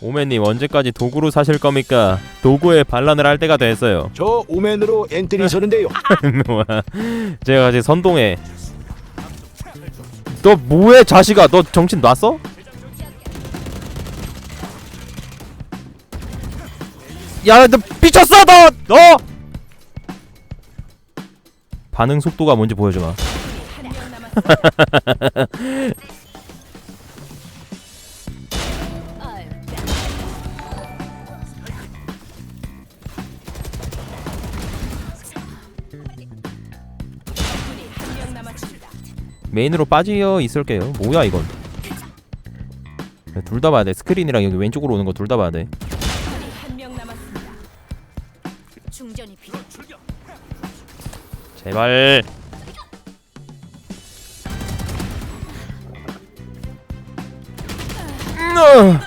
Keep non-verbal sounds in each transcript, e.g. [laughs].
오맨님 언제까지 도구로 사실 겁니까? 도구에 반란을 할 때가 됐어요. 저 오맨으로 엔트리 [laughs] 서는데요. 뭐야? 제가 같이 선동해. 너 뭐해 자식아? 너 정신 놨어? 야, 너 미쳤어 너! 너! 반응 속도가 뭔지 보여줘봐. [laughs] 메인으로 빠져 있을게요. 뭐야 이건? 둘 다 봐야 돼. 스크린이랑 여기 왼쪽으로 오는 거 둘 다 봐야 돼. 적군이 한명 남았습니다. 충전이 필요. 제발. 음,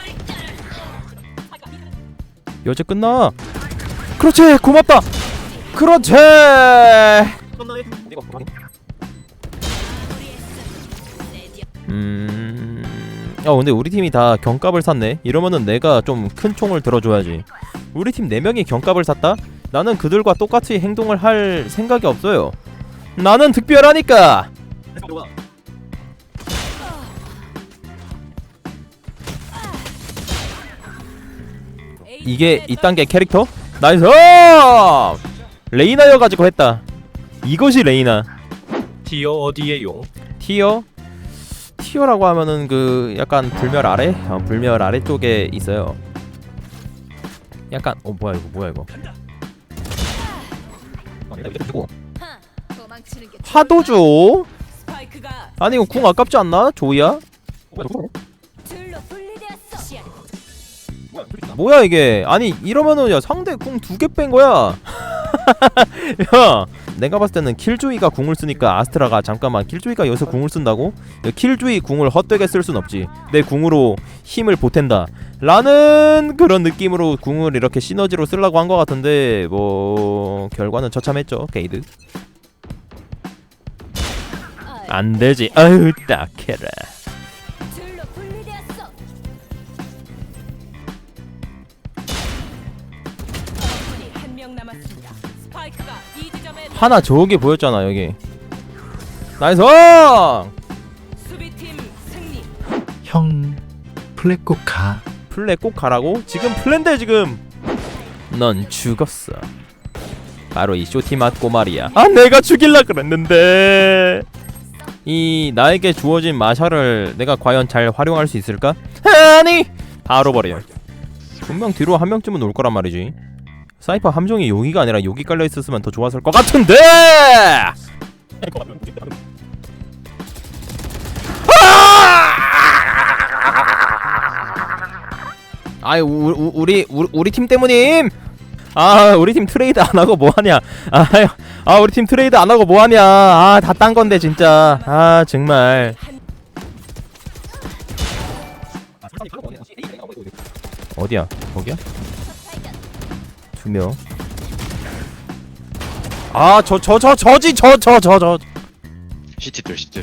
여제 끝나. 그렇지 고맙다. 그렇지. 음. 야 근데 우리 팀이 다 경값을 샀네. 이러면은 내가 좀 큰 총을 들어줘야지. 우리 팀 4명이 경값을 샀다? 나는 그들과 똑같이 행동을 할 생각이 없어요. 나는 특별하니까. 이게 2단계 캐릭터? 나이스! 레이나여가지고 했다. 이것이 레이나. 티어 어디에요? 티어? 티어라고 하면은 그 약간 불멸 아래? 어, 불멸 아래쪽에 있어요. 약간 어 뭐야 이거 뭐야 이거? 하도조? 스파이크가 아니 이거 궁 아깝지 않나? 조이야? 뭐야 이게 아니 이러면은 야 상대 궁 두 개 뺀 거야 [laughs] 야 내가 봤을 때는 킬조이가 궁을 쓰니까 아스트라가 잠깐만 킬조이가 여기서 궁을 쓴다고? 야, 킬조이 궁을 헛되게 쓸 순 없지. 내 궁으로 힘을 보탠다. 라는 그런 느낌으로 궁을 이렇게 시너지로 쓰려고 한 것 같은데 뭐 결과는 처참했죠 게이드. 안되지. 아유 딱해라. 하나 저기 보였잖아 여기. 나이스! 수비팀 승리. 형 플랫 꼭 가. 플레 꼭 가라고? 지금 플랜데 지금. 넌 죽었어. 바로 이 쇼티 맞고 말이야. 아 내가 죽일라 그랬는데. 이 나에게 주어진 마샤를 내가 과연 잘 활용할 수 있을까? 아니! 바로 버려. 분명 뒤로 한 명쯤은 올 거란 말이지 사이퍼 함정이 여기가 아니라 여기 깔려 있었으면 더 좋았을 것 같은데 아이 우, 우, 우리 우리 우리 팀 때문임. 아 우리 팀 트레이드 안 하고 뭐 하냐? 아 우리 팀 트레이드 안 하고 뭐 하냐? 아 다 딴 건데 진짜. 아 정말. 어디야? 거기야? 두 명. 아 저 저 저 저지 저 저 저 저. 시티들 시티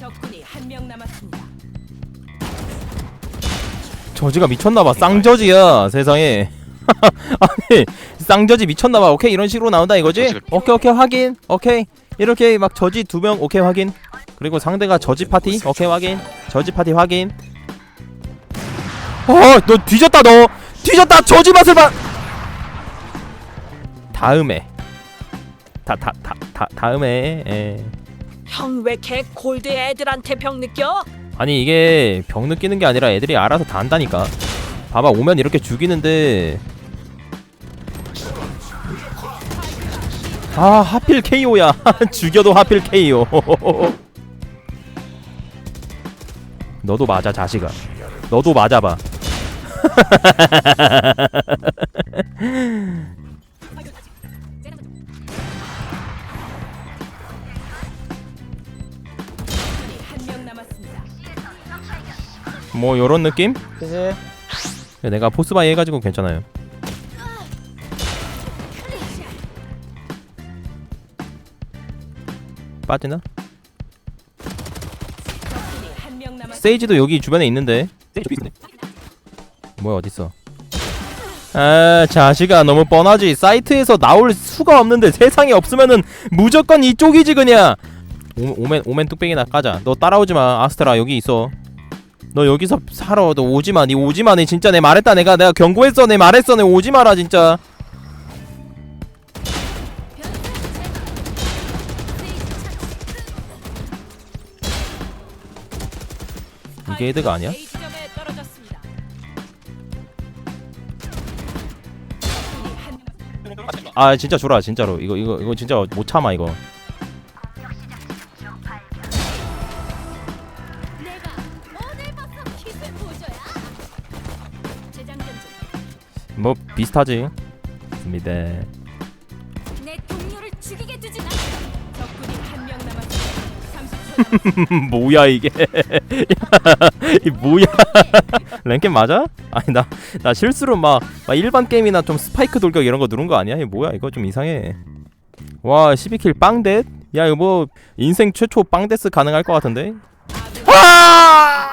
적군이 한 명 남았습니다. 저지가 미쳤나봐. 쌍저지야 세상에. [laughs] 아니 쌍저지 미쳤나봐. 오케이 이런 식으로 나온다 이거지? 오케이 오케이 확인. 오케이. 이렇게 막 저지 두 명 오케이 확인. 그리고 상대가 저지 파티 오케이 확인. 저지 파티 확인. 어 너 뒤졌다 너 뒤졌다. 저지 맛을 봐. 다음에. 다 다 다 다 다음에. 에. 형 왜 개 골드 애들한테 병 느껴? 아니 이게 병 느끼는 게 아니라 애들이 알아서 다 한다니까. 봐봐 오면 이렇게 죽이는데. 아 하필 KO야. [laughs] 죽여도 하필 KO [laughs] 너도 맞아 자식아. 너도 맞아봐 뭐 요런 느낌? 내가 포스바이 해가지고 괜찮아요. 빠지나? 세이지도 여기 주변에 있는데 뭐야 어딨어? 아 자식아 너무 뻔하지. 사이트에서 나올 수가 없는데 세상에 없으면은 무조건 이쪽이지 그냥. 오, 오멘 오멘 뚝배기나 까자. 너 따라오지마. 아스트라 여기 있어. 너 여기서 살아. 너 오지마. 니 오지마. 니 진짜 내 말했다 내가. 내가 경고했어. 내 말했어. 내 오지마라 진짜. 이게 헤드가 아니야? 아 진짜 줘라 진짜로. 이거 이거 이거 진짜 못 참아 이거. 뭐 비슷하지. 30초 [laughs] 뭐야 이게? [laughs] 이 뭐야 [laughs] 랭겜 맞아? 아니 나 나 실수로 막, 막 일반 게임이나 좀 스파이크 돌격 이런 거 누른 거 아니야? 이 뭐야 이거 좀 이상해 와 12킬 빵댓? 야 이거 뭐 인생 최초 빵데스 가능할 것 같은데? 아!